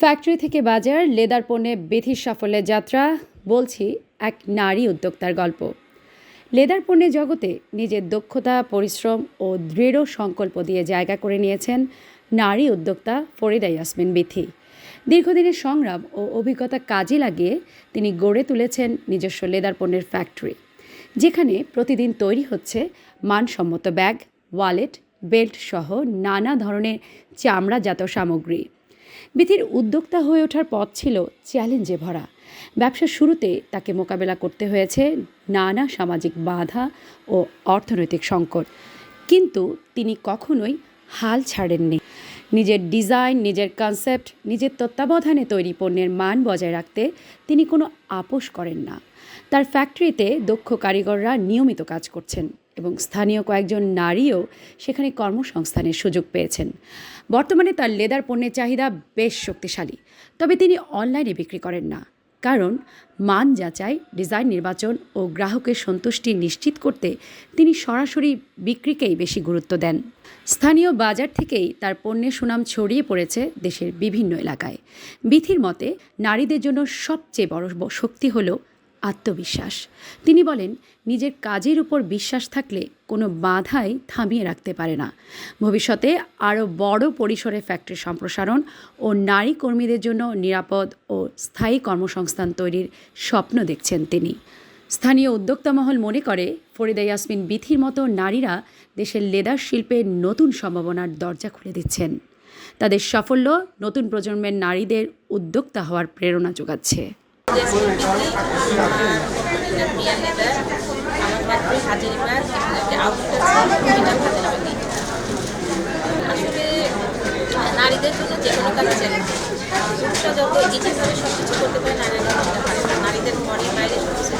Factory থেকে বাজার, leather পণ্যে বেথির সাফল্যের যাত্রা, বলছি এক নারী উদ্যোক্তার গল্প। লেদার পণ্যের জগতে নিজের দক্ষতা, পরিশ্রম ও দৃঢ় সংকল্প দিয়ে জায়গা করে নিয়েছেন নারী উদ্যোক্তা ফরিদা ইয়াসমিন বিথি। দীর্ঘদিনের সংগ্রাম ও অভিজ্ঞতা কাজে লাগিয়ে তিনি গড়ে তুলেছেন নিজস্ব লেদার পণ্যের ফ্যাক্টরি, যেখানে প্রতিদিন তৈরি হচ্ছে মানসম্মত ব্যাগ, ওয়ালেট, বেল্ট সহ নানা ধরনের চামড়াজাত সামগ্রী। বিথির উদ্যোক্তা হয়ে ওঠার পথ ছিল চ্যালেঞ্জে ভরা। ব্যবসার শুরুতে তাকে মোকাবেলা করতে হয়েছে নানা সামাজিক বাধা ও অর্থনৈতিক সংকট। কিন্তু তিনি কখনোই হাল ছাড়েননি। নিজের ডিজাইন, নিজের কনসেপ্ট, নিজের তত্ত্বাবধানে তৈরি পণ্যের মান বজায় রাখতে তিনি কোনো আপোষ করেন না। তার ফ্যাক্টরিতে দক্ষ কারিগররা নিয়মিত কাজ করছেন। এবং স্থানীয় কয়েকজন নারীও সেখানে কর্মসংস্থানের সুযোগ পেয়েছেন। বর্তমানে তার লেদার পণ্যের চাহিদা বেশ শক্তিশালী, তবে তিনি অনলাইনে বিক্রি করেন না, কারণ মান যাচাই, ডিজাইন নির্বাচন ও গ্রাহকের সন্তুষ্টি নিশ্চিত করতে তিনি সরাসরি বিক্রিকেই বেশি গুরুত্ব দেন। স্থানীয় বাজার থেকেই তার পণ্যের সুনাম ছড়িয়ে পড়েছে দেশের বিভিন্ন এলাকায়। বিথির মতে, নারীদের জন্য সবচেয়ে বড় শক্তি হলো আত্মবিশ্বাস। তিনি বলেন, নিজের কাজের উপর বিশ্বাস থাকলে কোনো বাধাই থামিয়ে রাখতে পারে না। ভবিষ্যতে আরও বড় পরিসরে ফ্যাক্টরি সম্প্রসারণ ও নারী কর্মীদের জন্য নিরাপদ ও স্থায়ী কর্মসংস্থান তৈরির স্বপ্ন দেখছেন তিনি। স্থানীয় উদ্যোক্তা মহল মনে করে, ফরিদা ইয়াসমিন বিথির মতো নারীরা দেশের লেদার শিল্পের নতুন সম্ভাবনার দরজা খুলে দিচ্ছেন। তাদের সাফল্য নতুন প্রজন্মের নারীদের উদ্যোক্তা হওয়ার প্রেরণা যোগাচ্ছে। প্রিয়া আসলে নারীদের জন্য যে কোনো কাজ চ্যালেঞ্জ পুরুষরা যত ইজিভাবে সব কিছু করতে পারে নারীরা করতে পারে না। নারীদের ঘরে বাইরে সব কিছু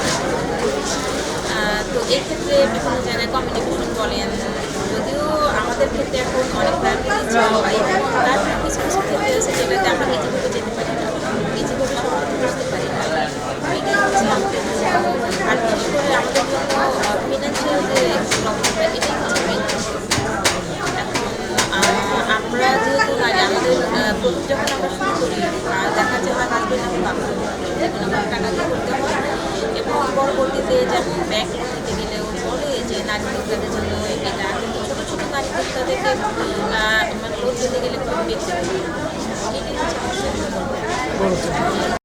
তো এই ক্ষেত্রে বিভিন্ন জায়গায় কমিউনিকেশন বলেন যদিও আমাদের ক্ষেত্রে এখন অনেক পাই কিছু ক্ষেত্রে আছে যেটাতে আমরা ইজিভাবে যেতে পারি না ইজিভাবে সব কিছু বুঝতে পারি না এটা হচ্ছে আমাদের জন্য আর বিশেষ করে আমাদের জন্য ফিনান্সিয়াল যে প্রবলেমটা এটাই হচ্ছে মেইন এখন আহ, আমরা যেহেতু নারী আমাদের আহ, প্রথম যখন আমরা শুরু করি আহ, দেখা যাচ্ছে আমার হাজবেন্ড এবং বাবা। টাকা দিয়ে করতে হয় এবং পরবর্তীতে যেমন ব্যাংক নিতে গেলেও বলে যে নারী উদ্যোক্তাদের জন্য এটা ছোটো ছোটো নারী উদ্যোক্তাদেরকে